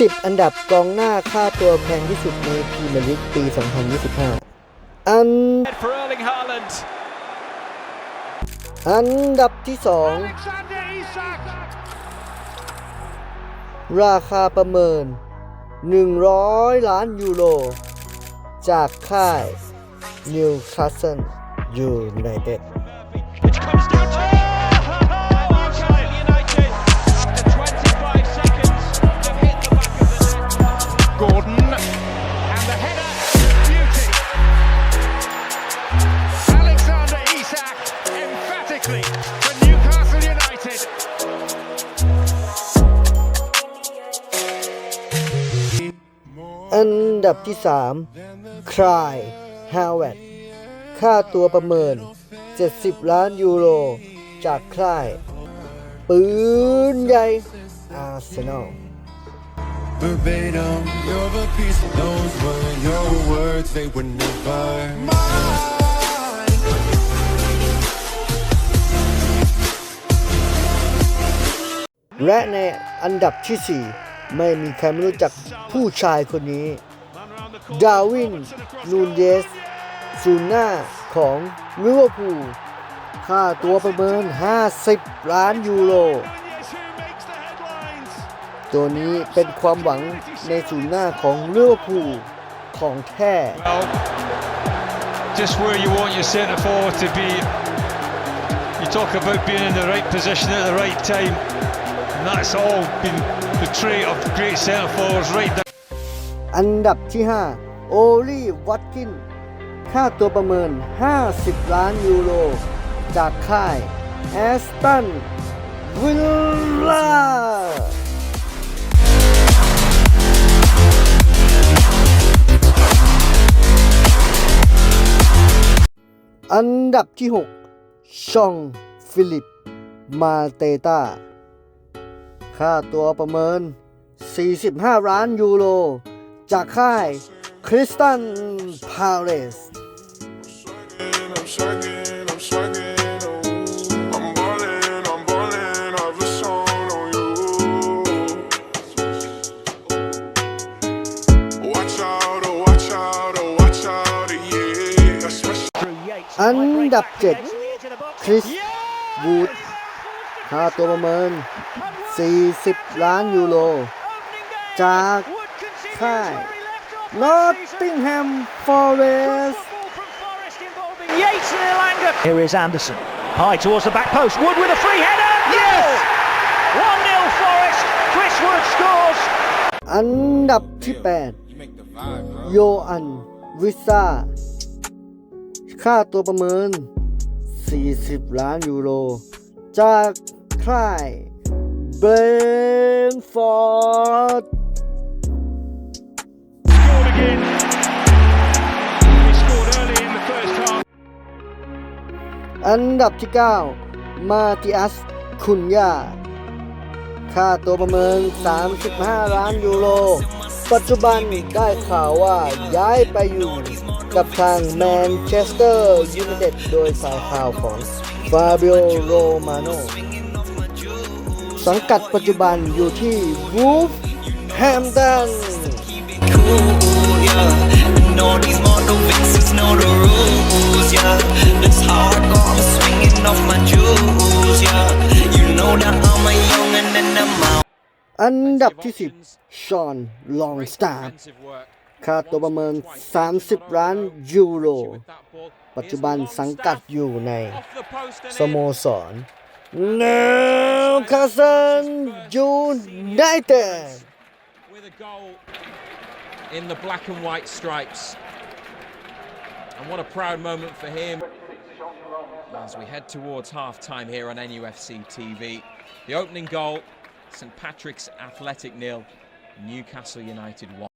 10 อันดับกองหน้าค่าตัวแพงที่สุดในพรีเมียร์ลีกปี 2025 อันอันดับที่ 2 ราคาประเมิน 100 ล้านยูโร จากค่ายนิวคาสเซิลยูไนเต็ด อันดับที่3คลายฮาวเวดค่าตัวประเมิน 70 ล้านยูโร จากค่าย ปืนใหญ่อาร์เซนอล Verbatim, you're a piece. Those were your words, they were never mine. และในอันดับที่ 4 ไม่มีใครไม่รู้จักผู้ชายคนนี้ ดาวินนูนเยสซูน่าของลิเวอร์พูลค่าตัวประเมิน 50 ล้านยูโร ตัวนี้เป็นความหวังในศูนย์หน้าของลิเวอร์พูลของแท้ Just where you want your centre forward to be. You talk about being in the right position at the right time. And that's all been the trait of great centre forwards right down. อันดับที่ 5 โอลี่วัตกิน ค่าตัวประเมิน 50 ล้านยูโร จากค่ายแอสตันวิลล่าอันดับที่ 6 ช่องฟิลิป มาเตตา ค่าตัวประเมิน 45 ล้านยูโร จากค่ายคริสตันพาเลส อันดับ 7 คริสบูดค่าตัวประเมิน 40 ล้านยูโร จากค่ายนอตติงแฮมฟอเรส Yates and Elanga. Here is Anderson. High towards the back post. Wood with a free header. Yes! 1 0 Forest. Chris Wood scores. อันดับที่ 8 โยอัน วิซ่า ค่าตัวประเมิน 40 ล้านยูโร จากค่าย เบนฟอร์ดอันดับที่ 9 มาติอัส คุนยา ค่าตัวประเมิน 35 ล้านยูโร ปัจจุบันได้ข่าวว่าย้ายไปอยู่กับทางแมนเชสเตอร์ยูไนเต็ดโดยสายข่าวของฟาเบิโอโรมาโน สังกัดปัจจุบันอยู่ที่ Wolf Hamden อันดับที่ 10 ชอนลองสตาร์ค่าตัวประเมิน 30 ล้านยูโร ปัจจุบันสังกัดอยู่ในสโมสร Now Kazan United with a goal in the black and white stripes. And what a proud moment for him as we head towards half time here on NUFC TV. The opening goal St Patrick's Athletic nil, Newcastle United 1.